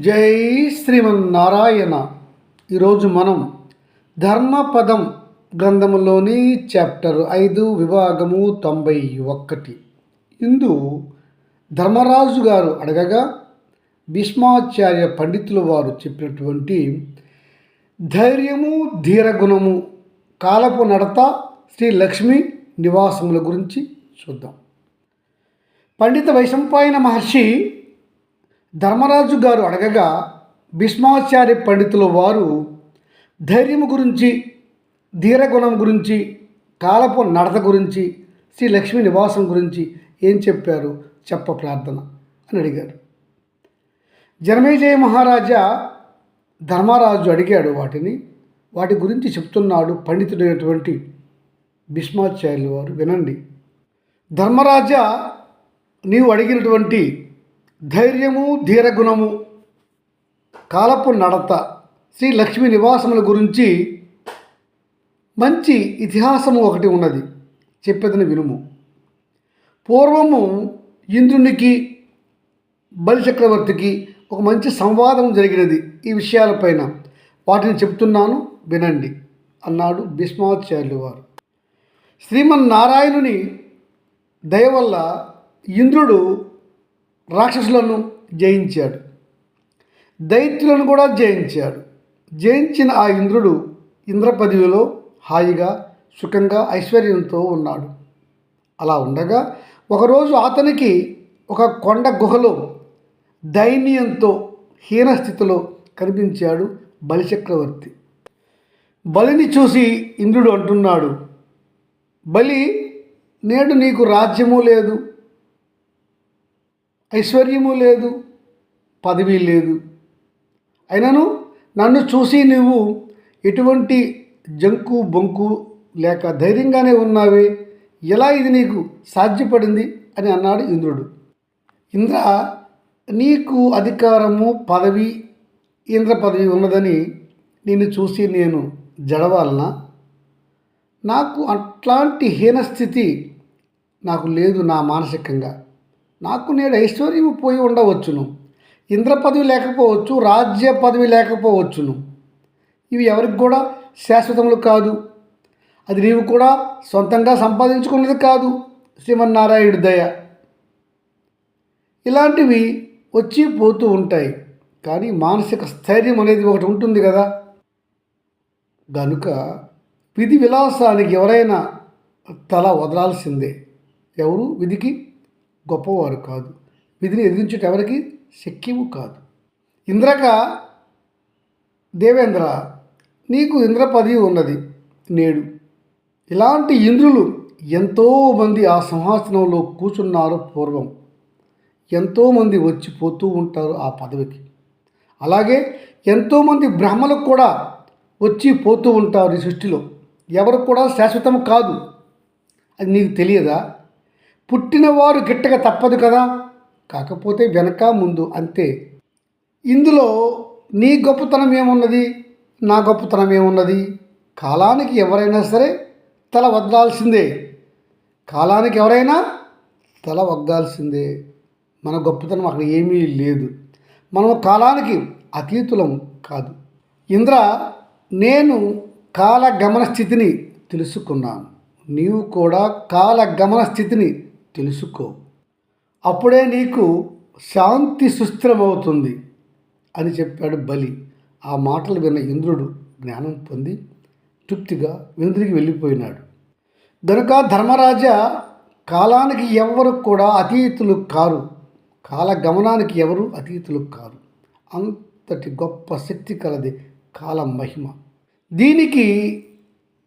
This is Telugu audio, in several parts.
జై శ్రీమన్నారాయణ. ఈరోజు మనం ధర్మపదం గ్రంథములోని చాప్టర్ ఐదు విభాగము తొంభై ఒక్కటి. ఇందు ధర్మరాజు గారు అడగగా భీష్మాచార్య పండితుల వారు చెప్పినటువంటి ధైర్యము ధీరగుణము కాలపు నడత శ్రీ లక్ష్మి నివాసముల గురించి చూద్దాం. పండిత వైశంపాయన మహర్షి ధర్మరాజు గారు అడగగా భీష్మాచార్య పండితుల వారు ధైర్యం గురించి ధీరగుణం గురించి కాలపు నడత గురించి శ్రీ లక్ష్మీ నివాసం గురించి ఏం చెప్పారు? చెప్ప ప్రార్థన అని అడిగారు. జనమేజయ మహారాజా ధర్మరాజు అడిగాడు వాటిని. వాటి గురించి చెప్తున్నాడు పండితుడైనటువంటి భీష్మాచార్యులు వారు. వినండి. ధర్మరాజా నీవు అడిగినటువంటి ధైర్యము ధీరగుణము కాలపు నడత శ్రీ లక్ష్మీ నివాసముల గురించి మంచి ఇతిహాసము ఒకటి ఉన్నది. చెప్పేదని వినుము. పూర్వము ఇంద్రునికి బలిచక్రవర్తికి ఒక మంచి సంవాదం జరిగినది ఈ విషయాలపైన. వాటిని చెప్తున్నాను వినండి అన్నాడు భీష్మాచార్యులు. వారు శ్రీమన్నారాయణుని దయ వల్ల ఇంద్రుడు రాక్షసులను జయించాడు. దైత్యులను కూడా జయించాడు. జయించిన ఆ ఇంద్రుడు ఇంద్ర పదవిలో హాయిగా సుఖంగా ఐశ్వర్యంతో ఉన్నాడు. అలా ఉండగా ఒకరోజు అతనికి ఒక కొండ గుహలో దైన్యంతో హీనస్థితిలో కనిపించాడు బలిచక్రవర్తి. బలిని చూసి ఇంద్రుడు అంటున్నాడు బలి నేడు నీకు రాజ్యము లేదు. ఐశ్వర్యము లేదు పదవి లేదు. అయినను నన్ను చూసి నువ్వు ఎటువంటి జంకు బొంకు లేక ధైర్యంగానే ఉన్నావే? ఎలా ఇది నీకు సాధ్యపడింది? అని అన్నాడు ఇంద్రుడు. ఇంద్ర నీకు అధికారము పదవి ఇంద్ర పదవి ఉన్నదని నిన్ను చూసి నేను జడవాలనా? నాకు అట్లాంటి హీనస్థితి నాకు లేదు నా మానసికంగా. నాకు నేడు ఐశ్వర్యం పోయి ఉండవచ్చును. ఇంద్ర పదవి లేకపోవచ్చు రాజ్య పదవి లేకపోవచ్చును. ఇవి ఎవరికి కూడా శాశ్వతములు కాదు. అది నీవు కూడా సొంతంగా సంపాదించుకున్నది కాదు శ్రీమన్నారాయణుడి దయ. ఇలాంటివి వచ్చి పోతూ ఉంటాయి. కానీ మానసిక స్థైర్యం అనేది ఒకటి ఉంటుంది కదా. గనుక విధి విలాసానికి ఎవరైనా తల వదలాల్సిందే. ఎవరు? విధికి గొప్పవారు కాదు. విధిని ఎదిరించుట ఎవరికి? శక్యము కాదు. ఇంద్రక దేవేంద్ర నీకు ఇంద్ర పదవి ఉన్నది నేడు. ఇలాంటి ఇంద్రులు ఎంతోమంది ఆ సింహాసనంలో కూర్చున్నారు పూర్వం. ఎంతోమంది వచ్చి పోతూ ఉంటారు ఆ పదవికి. అలాగే ఎంతోమంది బ్రహ్మలకు కూడా వచ్చి పోతూ ఉంటారు ఈ సృష్టిలో. ఎవరు కూడా శాశ్వతం కాదు. అది నీకు తెలియదా? పుట్టినవారు గిట్టక తప్పదు కదా? కాకపోతే వెనక ముందు అంతే. ఇందులో నీ గొప్పతనం ఏమున్నది? నా గొప్పతనం ఏమున్నది? కాలానికి ఎవరైనా సరే తల వదలాల్సిందే. కాలానికి ఎవరైనా తల వగ్గాల్సిందే మన గొప్పతనం అక్కడ ఏమీ లేదు. మనం కాలానికి అతీతులం కాదు. ఇంద్ర నేను కాల గమన స్థితిని తెలుసుకున్నాను. నీవు కూడా కాల గమన స్థితిని తెలుసుకో. అప్పుడే నీకు శాంతి సుస్థిరమవుతుంది అని చెప్పాడు బలి. ఆ మాటలు విన్న ఇంద్రుడు జ్ఞానం పొంది తృప్తిగా వెంద్రికి వెళ్ళిపోయినాడు. గనుక ధర్మరాజా కాలానికి ఎవరు కూడా అతీతులు కారు. కాల గమనానికి ఎవరు అతీతులు కారు. అంతటి గొప్ప శక్తి కలది కాల మహిమ. దీనికి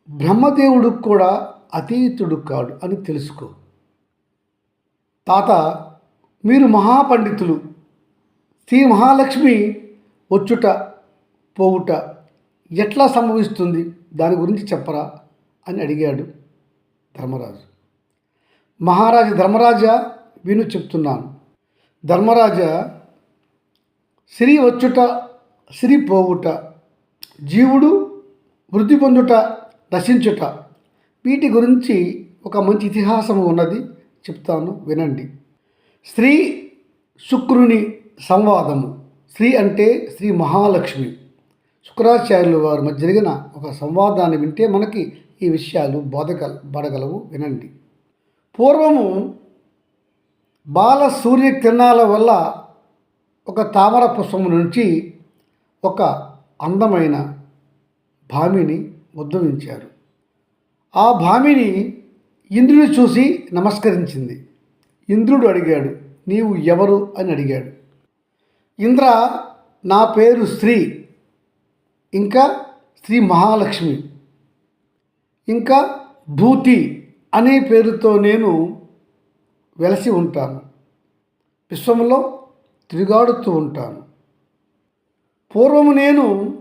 బ్రహ్మదేవుడు కూడా అతీతుడు కాడు అని తెలుసుకో. తాత మీరు మహాపండితులు. శ్రీ మహాలక్ష్మి వచ్చుట పోవుట ఎట్లా సంభవిస్తుంది? దాని గురించి చెప్పరా? అని అడిగాడు ధర్మరాజు. మహారాజు ధర్మరాజా విను చెప్తున్నాను. ధర్మరాజా శ్రీ వచ్చుట శ్రీ పోవుట జీవుడు వృద్ధి పొందుట నశించుట వీటి గురించి ఒక మంచి ఇతిహాసం ఉన్నది. చెప్తాను వినండి. శ్రీ శుక్రుని సంవాదము. శ్రీ అంటే శ్రీ మహాలక్ష్మి. శుక్రాచార్యులు వారి మధ్య జరిగిన ఒక సంవాదాన్ని వింటే మనకి ఈ విషయాలు బోధగల బడగలవు. వినండి. పూర్వము బాల సూర్య కిరణాల వల్ల ఒక తామర పుష్పము నుంచి ఒక అందమైన భామిని ఉద్భవించారు. ఆ భామిని ఇంద్రుని చూసి నమస్కరించింది. ఇంద్రుడు అడిగాడు నీవు ఎవరు? అని అడిగాడు. ఇంద్ర నా పేరు శ్రీ ఇంకా శ్రీ మహాలక్ష్మి ఇంకా భూతి అనే పేరుతో నేను వెలసి ఉంటాను. విశ్వంలో తిరుగాడుతూ ఉంటాను. పూర్వము నేను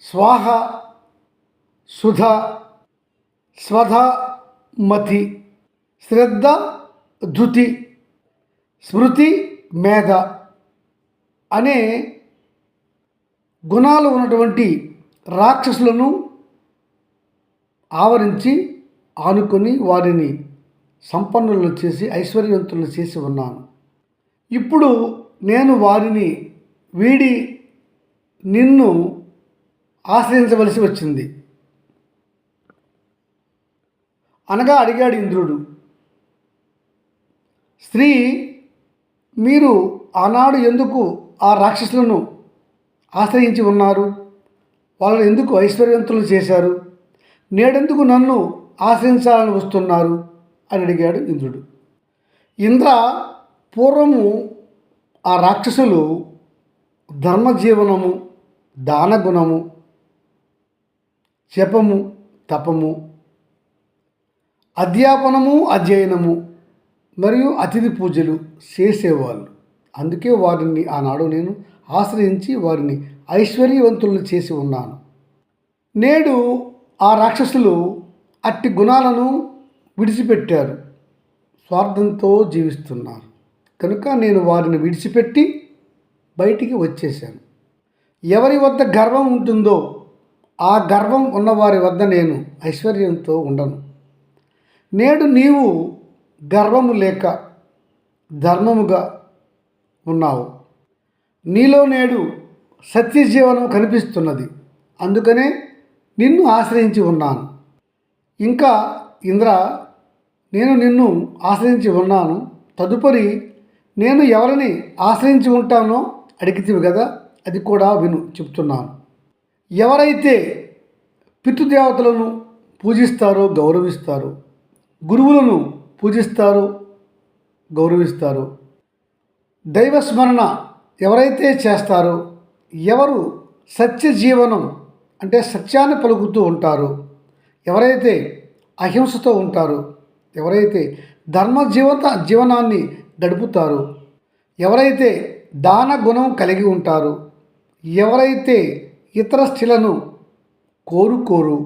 స్వాహ సుధ స్వధ మతి శ్రద్ధ ధృతి స్మృతి మేధ అనే గుణాలు ఉన్నటువంటి రాక్షసులను ఆవరించి ఆనుకొని వారిని సంపన్నులను చేసి ఐశ్వర్యవంతులను చేసి ఉన్నాను. ఇప్పుడు నేను వారిని వీడి నిన్ను ఆశ్రయించవలసి వచ్చింది. అనగా అడిగాడు ఇంద్రుడు స్త్రీ మీరు ఆనాడు ఎందుకు ఆ రాక్షసులను ఆశ్రయించి ఉన్నారు? వాళ్ళని ఎందుకు ఐశ్వర్యవంతులు చేశారు? నేడెందుకు నన్ను ఆశ్రయించాలని వస్తున్నారు అని అడిగాడు ఇంద్రుడు. ఇంద్ర పూర్వము ఆ రాక్షసులు ధర్మజీవనము దానగుణము జపము తపము అధ్యాపనము అధ్యయనము మరియు అతిథి పూజలు చేసేవాళ్ళు. అందుకే వారిని ఆనాడు నేను ఆశ్రయించి వారిని ఐశ్వర్యవంతులను చేసి ఉన్నాను. నేడు ఆ రాక్షసులు అట్టి గుణాలను విడిచిపెట్టారు. స్వార్థంతో జీవిస్తున్నారు. కనుక నేను వారిని విడిచిపెట్టి బయటికి వచ్చేసాను ఎవరి వద్ద గర్వం ఉంటుందో ఆ గర్వం ఉన్నవారి వద్ద నేను ఐశ్వర్యంతో ఉండను. నేడు నీవు గర్వము లేక ధర్మముగా ఉన్నావు. నీలో నేడు సత్యజీవనం కనిపిస్తున్నది. అందుకనే నిన్ను ఆశ్రయించి ఉన్నాను. ఇంకా ఇంద్ర నేను నిన్ను ఆశ్రయించి ఉన్నాను. తదుపరి నేను ఎవరిని ఆశ్రయించి ఉంటానో అడిగితివి కదా అది కూడా విను చెప్తున్నాను. ఎవరైతే పితృదేవతలను పూజిస్తారో గౌరవిస్తారో గురువులను పూజిస్తారు గౌరవిస్తారు. దైవస్మరణ ఎవరైతే చేస్తారో ఎవరు సత్య జీవనం అంటే సత్యాన్ని పలుకుతూ ఉంటారో ఎవరైతే అహింసతో ఉంటారో ఎవరైతే ధర్మ జీవత జీవనాన్ని గడుపుతారో ఎవరైతే దాన గుణం కలిగి ఉంటారో ఎవరైతే ఇతర స్త్రీలను కోరుకోరు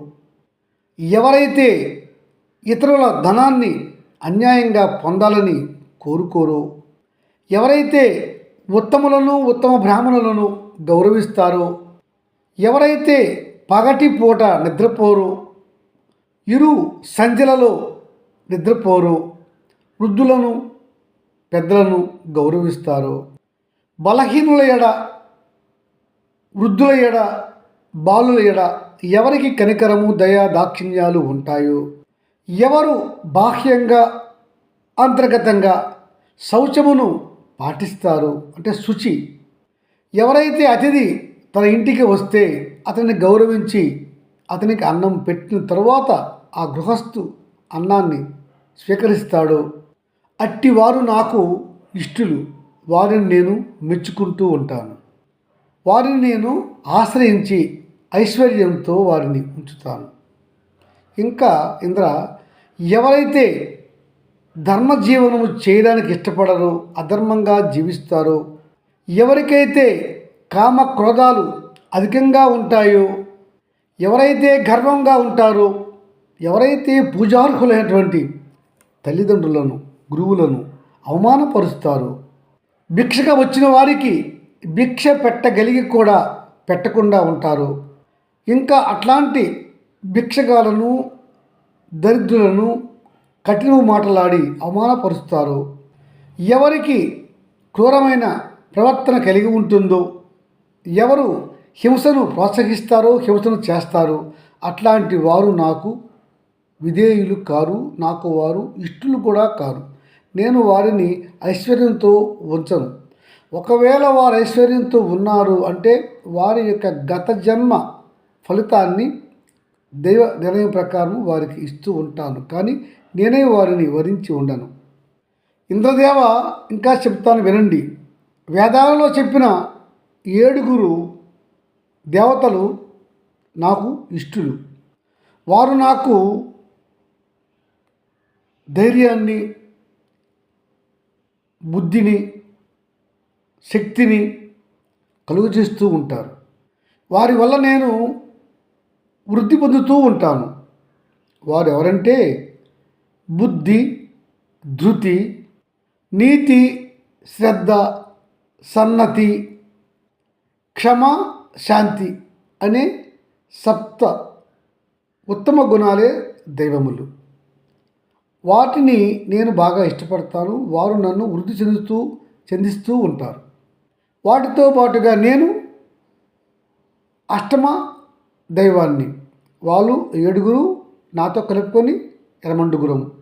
ఎవరైతే ఇతరుల ధనాన్ని అన్యాయంగా పొందాలని కోరుకోరు. ఎవరైతే ఉత్తములను ఉత్తమ బ్రాహ్మణులను గౌరవిస్తారో ఎవరైతే పగటి పూట నిద్రపోరు ఇరు సంధ్యలలో నిద్రపోరు వృద్ధులను పెద్దలను గౌరవిస్తారు. బలహీనుల ఎడ వృద్ధుల ఎడ బాలుల ఎడ ఎవరికి కనికరము దయా దాక్షిణ్యాలు ఉంటాయో ఎవరు బాహ్యంగా అంతర్గతంగా శౌచమును పాటిస్తారు? అంటే శుచి. ఎవరైతే అతిథి తన ఇంటికి వస్తే అతన్ని గౌరవించి అతనికి అన్నం పెట్టిన తర్వాత ఆ గృహస్థు అన్నాన్ని స్వీకరిస్తాడో. అట్టివారు నాకు ఇష్టులు. వారిని నేను మెచ్చుకుంటూ ఉంటాను. వారిని నేను ఆశ్రయించి ఐశ్వర్యంతో వారిని ఉంచుతాను. ఇంకా ఇంద్ర ఎవరైతే ధర్మజీవనము చేయడానికి ఇష్టపడరో అధర్మంగా జీవిస్తారో ఎవరికైతే కామ క్రోధాలు అధికంగా ఉంటాయో ఎవరైతే గర్వంగా ఉంటారో ఎవరైతే పూజార్హులైనటువంటి తల్లిదండ్రులను గురువులను అవమానపరుస్తారో భిక్షగా వచ్చిన వారికి భిక్ష పెట్టగలిగి కూడా పెట్టకుండా ఉంటారు. ఇంకా అట్లాంటి భిక్షగాలను దరిద్రులను కఠిన మాటలాడి అవమానపరుస్తారు. ఎవరికి క్రూరమైన ప్రవర్తన కలిగి ఉంటుందో ఎవరు హింసను ప్రోత్సహిస్తారో హింసను చేస్తారో అట్లాంటి వారు నాకు విధేయులు కారు నాకు వారు ఇష్టలు కూడా కారు. నేను వారిని ఐశ్వర్యంతో ఉంచను. ఒకవేళ వారు ఐశ్వర్యంతో ఉన్నారు అంటే వారి యొక్క గత జన్మ ఫలితాన్ని దైవ నిర్ణయం ప్రకారం వారికి ఇస్తూ ఉంటాను. కానీ నేనే వారిని వరించి ఉండను. ఇంద్రదేవ ఇంకా చెప్తాను వినండి. వేదాలలో చెప్పిన ఏడుగురు దేవతలు నాకు ఇష్టులు. వారు నాకు ధైర్యాన్ని బుద్ధిని శక్తిని కలుగజేస్తూ ఉంటారు. వారి వల్ల నేను వృద్ధి పొందుతూ ఉంటాను. వారు ఎవరంటే బుద్ధి ధృతి నీతి శ్రద్ధ సన్నతి క్షమ శాంతి అనే సప్త ఉత్తమ గుణాలే దైవములు. వాటిని నేను బాగా ఇష్టపడతాను. వారు నన్ను వృద్ధి చెందుతూ చెందిస్తూ ఉంటారు. వాటితో పాటుగా నేను అష్టమ దైవాన్ని. వాళ్ళు ఏడుగురు నాతో కలుపుకొని ఎరమండుగురం.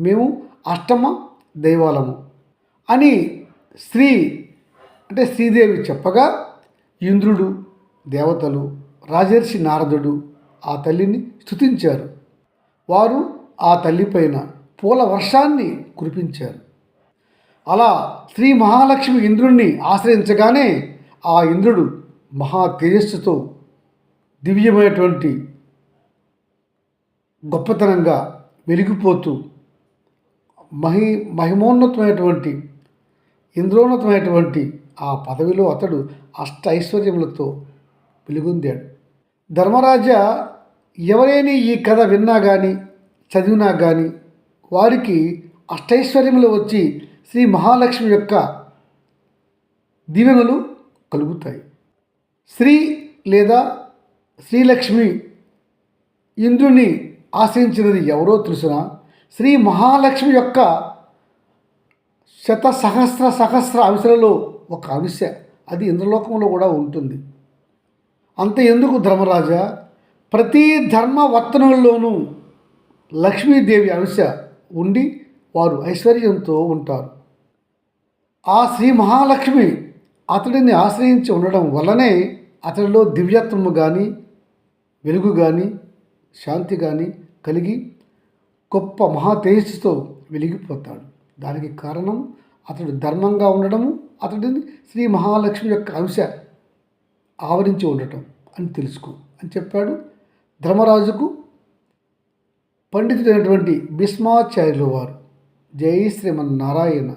మేము అష్టమ దైవాలము అని స్త్రీ అంటే శ్రీదేవి చెప్పగా ఇంద్రుడు దేవతలు రాజర్షి నారదుడు ఆ తల్లిని స్తుతించారు. వారు ఆ తల్లిపైన పూల వర్షాన్ని కురిపించారు. అలా శ్రీ మహాలక్ష్మి ఇంద్రుణ్ణి ఆశ్రయించగానే ఆ ఇంద్రుడు మహా తేజస్సుతో దివ్యమైనటువంటి గొప్పతనంగా వెలిగిపోతూ మహి మహిమోన్నతమైనటువంటి ఇంద్రోన్నతమైనటువంటి ఆ పదవిలో అతడు అష్ట ఐశ్వర్యములతో వెలుగొందాడు. ధర్మరాజ ఎవరైనా ఈ కథ విన్నా కానీ చదివినా కానీ వారికి అష్టైశ్వర్యములు వచ్చి శ్రీ మహాలక్ష్మి యొక్క దీవెనలు కలుగుతాయి. శ్రీ లేదా శ్రీలక్ష్మి ఇంద్రుని ఆశ్రయించినది ఎవరో తెలుసునా? శ్రీ మహాలక్ష్మి యొక్క శత సహస్ర సహస్ర అంశాలలో ఒక అంశ అది ఇంద్రలోకంలో కూడా ఉంటుంది. అంత ఎందుకు ధర్మరాజా? ప్రతి ధర్మ వర్తనంలోనూ లక్ష్మీదేవి అంశ ఉండి వారు ఐశ్వర్యంతో ఉంటారు. ఆ శ్రీ మహాలక్ష్మి అతడిని ఆశ్రయించి ఉండడం వల్లనే అతడిలో దివ్యత్వము కానీ వెలుగు కానీ శాంతి కానీ కలిగి గొప్ప మహా తేజస్సుతో వెలిగిపోతాడు. దానికి కారణం అతడు ధర్మంగా ఉండడము అతడిని శ్రీ మహాలక్ష్మి యొక్క అంశ ఆవరించి ఉండటం అని తెలుసుకో అని చెప్పాడు. ధర్మరాజుకు పండితుడైనటువంటి భీష్మాచార్యుల వారు. జై శ్రీమన్నారాయణ.